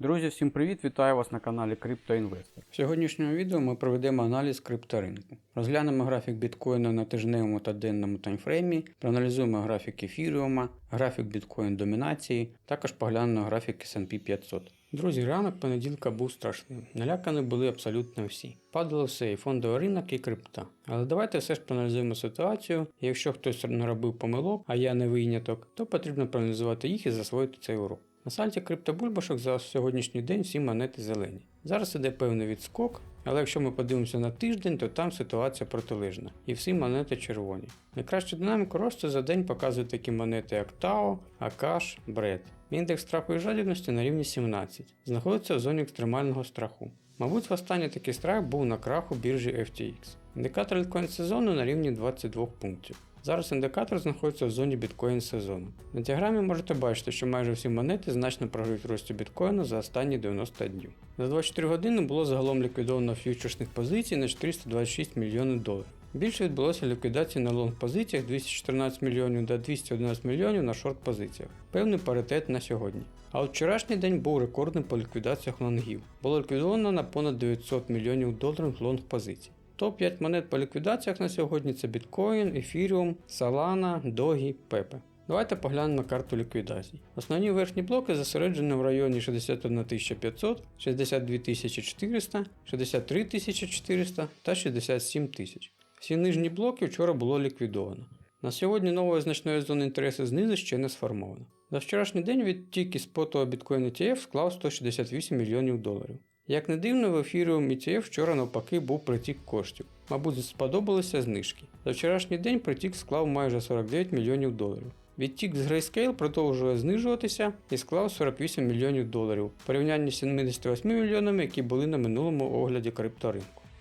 Друзі, всім привіт! Вітаю вас на каналі CryptoInvestor. В сьогоднішньому відео ми проведемо аналіз крипторинку. Розглянемо графік біткоїна на тижневому та денному таймфреймі, проаналізуємо графік ефіріума, графік біткоін домінації, також поглянемо графік S&P 500. Друзі, ранок понеділка був страшним. Налякані були абсолютно всі. Падало все, і фондовий ринок, і крипта. Але давайте все ж проаналізуємо ситуацію. Якщо хтось наробив помилок, а я не виняток, то потрібно проаналізувати їх і засвоїти цей урок. На сайті криптобульбашок за сьогоднішній день всі монети зелені. Зараз іде певний відскок, але якщо ми подивимося на тиждень, то там ситуація протилежна. І всі монети червоні. Найкращу динаміку росту за день показують такі монети, як TAO, Akash, BRED. Індекс страху і жадібності на рівні 17, знаходиться в зоні екстремального страху. Мабуть, востаннє такий страх був на краху біржі FTX. Індикатор літкоін сезону на рівні 22 пунктів. Зараз індикатор знаходиться в зоні біткоін сезону. На діаграмі можете бачити, що майже всі монети значно програють рості біткоїну за останні 90 днів. За 24 години було загалом ліквідовано фьючерсних позицій на 426 мільйонів доларів. Більше відбулося ліквідації на лонг позиціях 214 мільйонів та 211 мільйонів на шорт позиціях. Певний паритет на сьогодні. А от вчорашній день був рекордним по ліквідаціях лонгів. Було ліквідовано на понад 900 мільйонів доларів лонг позицій. Топ-5 монет по ліквідаціях на сьогодні це біткоін, ефіріум, Solana, Dogi, Pepe. Давайте поглянемо карту ліквідацій. Основні верхні блоки зосереджені в районі 61 500, 62 400, 63 400 та 67 тисяч. Всі нижні блоки вчора було ліквідовано. На сьогодні нової значної зони інтересу знизу ще не сформовано. За вчорашній день відтік із спотового біткоін ETF склав 168 мільйонів доларів. Як не дивно, в ефірі у ETF вчора навпаки був притік коштів. Мабуть, сподобалися знижки. За вчорашній день притік склав майже 49 мільйонів доларів. Відтік з Grayscale продовжує знижуватися і склав 48 мільйонів доларів в порівнянні з 78 мільйонами, які були на минулому огляді крипторинку.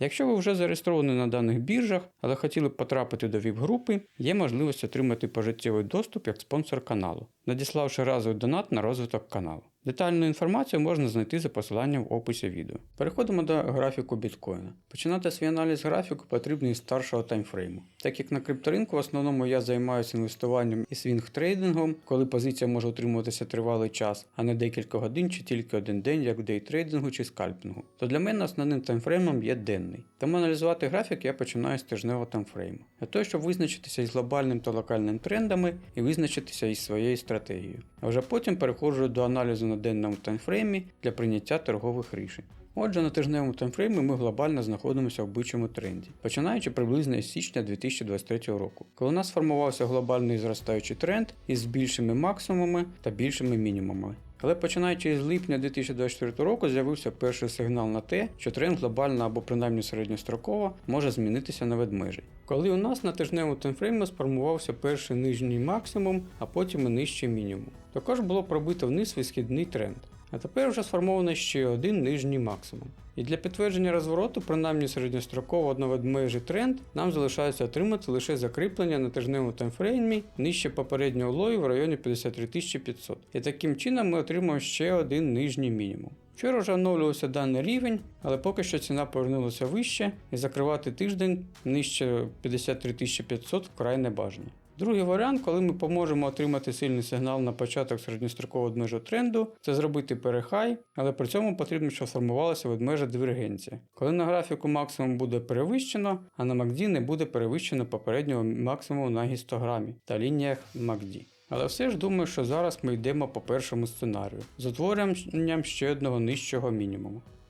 Якщо ви вже зареєстровані на даних біржах, але хотіли б потрапити до ВІП-групи, є можливість отримати пожиттєвий доступ як спонсор каналу, надіславши разовий донат на розвиток каналу. Детальну інформацію можна знайти за посиланням в описі відео. Переходимо до графіку біткоїна. Починати свій аналіз графіку потрібно із старшого таймфрейму. Так як на крипторинку в основному я займаюся інвестуванням і свінг-трейдингом, коли позиція може утримуватися тривалий час, а не декілька годин чи тільки один день, як в дейтрейдингу чи скальпінгу, то для мене основним таймфреймом є денний. Тому аналізувати графік я починаю з тижневого таймфрейму. Для того, щоб визначитися із глобальним та локальним трендами і визначитися із своєю стратегією. А вже потім переходжу до аналізу на денному таймфреймі для прийняття торгових рішень. Отже, на тижневому таймфреймі ми глобально знаходимося в бичому тренді, починаючи приблизно з січня 2023 року, коли у нас сформувався глобальний зростаючий тренд із більшими максимумами та більшими мінімумами. Але починаючи з липня 2024 року з'явився перший сигнал на те, що тренд глобально або принаймні середньостроково може змінитися на ведмежий. Коли у нас на тижневому таймфреймі сформувався перший нижній максимум, а потім і нижчий мінімум. Також було пробито вниз висхідний тренд. А тепер вже сформовано ще один нижній максимум. І для підтвердження розвороту, принаймні середньостроково одноведмежий тренд, нам залишається отримати лише закріплення на тижневому таймфреймі нижче попереднього лою в районі 53 500. І таким чином ми отримуємо ще один нижній мінімум. Вчора вже оновлювався даний рівень, але поки що ціна повернулася вище і закривати тиждень нижче 53 500 вкрай не бажано. Другий варіант, коли ми поможемо отримати сильний сигнал на початок середньострокового ведмежого тренду, це зробити перехай, але при цьому потрібно, щоб сформувалася ведмежа дивергенція. Коли на графіку максимум буде перевищено, а на MACD не буде перевищено попереднього максимуму на гістограмі та лініях MACD. Але все ж думаю, що зараз ми йдемо по першому сценарію з утворенням ще одного нижчого мінімуму.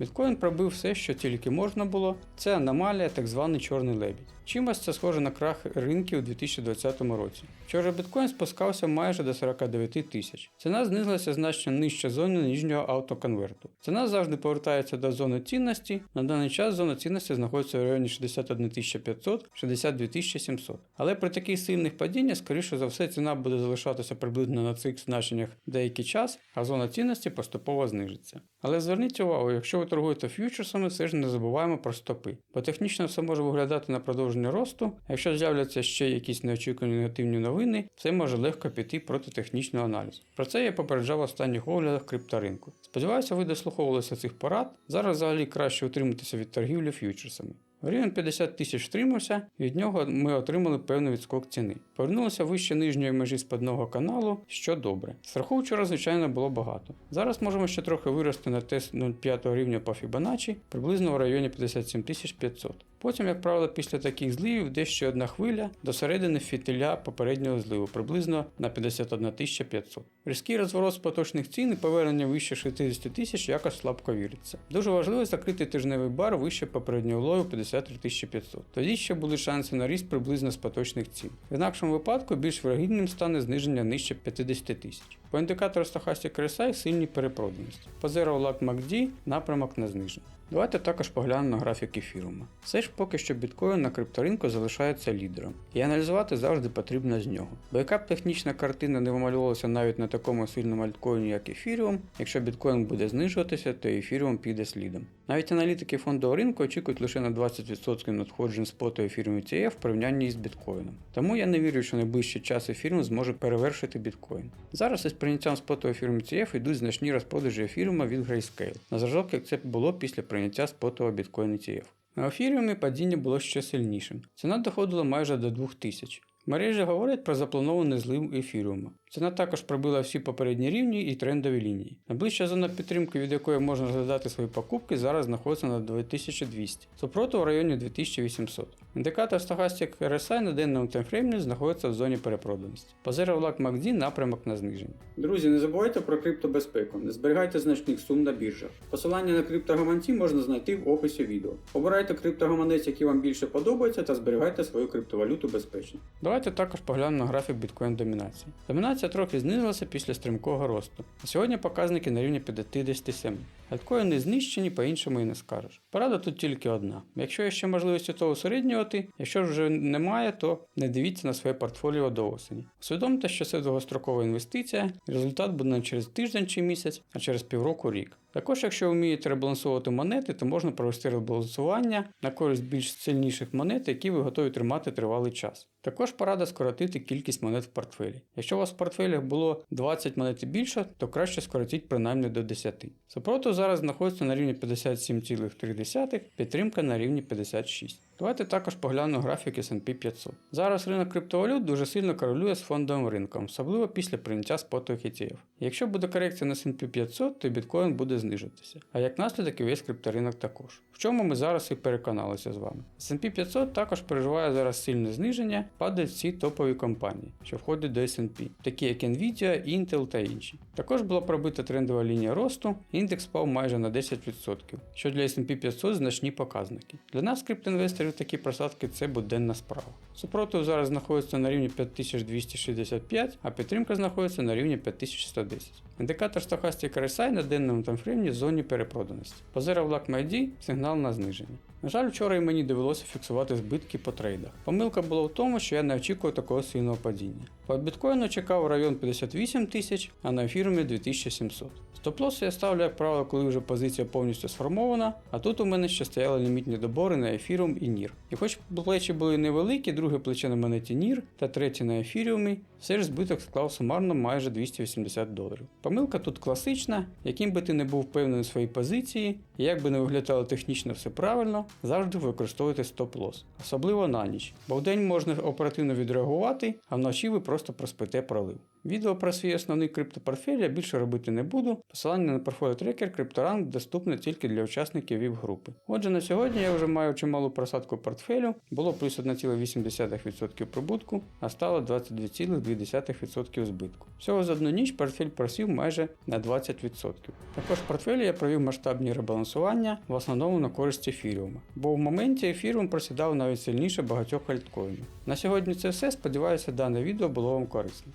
Біткоін пробив все, що тільки можна було. Це аномалія, так званий чорний лебідь. Чимось це схоже на крах ринків у 2020 році. Вчора біткоін спускався майже до 49 тисяч. Ціна знизилася значно нижче зони нижнього автоконверту. Ціна завжди повертається до зони цінності. На даний час зона цінності знаходиться в районі 61 500 62 700. Але при таких сильних падіннях, скоріше за все, ціна буде залишатися приблизно на цих значеннях деякий час, а зона цінності поступово знижиться. Але зверніть увагу, якщо торгуєте ф'ючерсами, все ж не забуваємо про стопи. Бо технічно все може виглядати на продовження росту, якщо з'являться ще якісь неочікувані негативні новини, це може легко піти проти технічного аналізу. Про це я попереджав в останніх оглядах крипторинку. Сподіваюся, ви дослуховувалися цих порад. Зараз взагалі краще утриматися від торгівлі ф'ючерсами. Рівень 50 тисяч втримався, і від нього ми отримали певний відскок ціни. Повернулися вище нижньої межі спадного каналу, що добре. Страху вчора, звичайно, було багато. Зараз можемо ще трохи вирости на тест 0,5 рівня по Fibonacci, приблизно в районі 57 500. Потім, як правило, після таких зливів йде ще одна хвиля до середини фітиля попереднього зливу, приблизно на 51 500. Різкий розворот з поточних цін і повернення вище 60 тисяч якось слабко віриться. Дуже важливо закрити тижневий бар вище попереднього лою 53 500. Тоді ще були шанси на ріст приблизно з поточних цін. В інакшому випадку більш вирогідним стане зниження нижче 50 тисяч. По індикатору Stochastic RSI сильні перепроданості. По Zero Lag MACD напрямок на зниження. Давайте також поглянемо на графік ефірума. Все ж поки що біткоін на крипторинку залишається лідером, і аналізувати завжди потрібно з нього. Бо яка б технічна картина не вималювалася навіть на такому сильному альткоїні, як ефіріум, якщо біткоін буде знижуватися, то ефіріум піде слідом. Навіть аналітики фондового ринку очікують лише на 20% надходжень споту ефіріум ETF в порівнянні з біткоїном. Тому я не вірю, що найближчий час ефіріум зможе перевершити біткоін. Зараз із прийняттям споту ефіріум ETF йдуть значні розпродажі ефіріума від Grayscale, на зразок, як це було після прийняття спотового біткоін ETF. На ефіріумі падіння було ще сильнішим. Ціна доходила майже до 2000. Мережі говорять про запланований злив ефіріума. Ціна також пробила всі попередні рівні і трендові лінії. Найближча зона підтримки, від якої можна розглядати свої покупки, зараз знаходиться на 2200, супротив у районі 2800. Індикатор Stochastic RSI на денному таймфреймі знаходиться в зоні перепроданості. По Zero MACD напрямок на зниження. Друзі, не забувайте про криптобезпеку, не зберігайте значних сум на біржах. Посилання на криптогаманці можна знайти в описі відео. Обирайте криптогаманець, який вам більше подобається, та зберігайте свою криптовалюту безпечно. Давайте також поглянемо на графік біткоін домінації. Домінація трохи знизилася після стрімкого росту. Сьогодні показники на рівні 57. Альткоїни знищені, по-іншому і не скажеш. Порада тут тільки одна. Якщо є ще можливість того усереднювати, якщо ж вже немає, то не дивіться на своє портфоліо до осені. Усвідомте, що це довгострокова інвестиція, результат буде не через тиждень чи місяць, а через півроку рік. Також, якщо вмієте ребалансувати монети, то можна провести ребалансування на користь більш сильніших монет, які ви готові тримати тривалий час. Також порада скоротити кількість монет в портфелі. Якщо у вас в портфелях було 20 монет і більше, то краще скоротіть принаймні до 10. Супротив зараз знаходиться на рівні 57,3, підтримка на рівні 56. Давайте також поглянемо графік S&P 500. Зараз ринок криптовалют дуже сильно корелює з фондовим ринком, особливо після прийняття спотових ETF. Якщо буде корекція на S&P 500, то біткоін буде знижуватися. А як наслідок і весь крипторинок також. В чому ми зараз і переконалися з вами. S&P 500 також переживає зараз сильне зниження, падають всі топові компанії, що входять до S&P, такі як Nvidia, Intel та інші. Також була пробита трендова лінія росту, індекс впав майже на 10%, що для S&P 500 значні показники. Для нас, криптоінвесторів, такі просадки це буденна справа. Супротив зараз знаходиться на рівні 5265, а підтримка знаходиться на рівні 5110. Індикатор Stochastic RSI на денному таймфреймі в зоні перепроданості. По Zero Black MACD сигнал на зниження. На жаль, вчора і мені довелося фіксувати збитки по трейдах. Помилка була в тому, що я не очікував такого сильного падіння. По біткоїну чекав район 58 тисяч, а на ефірумі 2700. Стоп-лосс я ставлю, як правило, коли вже позиція повністю сформована, а тут у мене ще стояли лімітні добори на ефірум і нір. І хоч плечі були невеликі, друге плече на монеті нір та третє на ефіріумі, все ж збиток склав сумарно майже 280 доларів. Помилка тут класична, яким би ти не був впевнений у своїй позиції, як би не виглядало технічно все правильно, завжди використовуйте стоп-лосс, особливо на ніч, бо в день можна оперативно відреагувати, а вночі ви просто проспите пролив. Відео про свій основний криптопортфель я більше робити не буду. Посилання на портфоліо трекер CryptoRank доступне тільки для учасників vip групи. Отже, на сьогодні я вже маю чималу просадку портфелю, було плюс 1,8% прибутку, а стало 22,2% збитку. Всього за одну ніч портфель просів майже на 20%. Також в портфелі я провів масштабні ребалансування, в основному на користь ефіріума, бо в моменті ефіріум просідав навіть сильніше багатьох альткоїнів. На сьогодні це все. Сподіваюся, дане відео було вам корисним.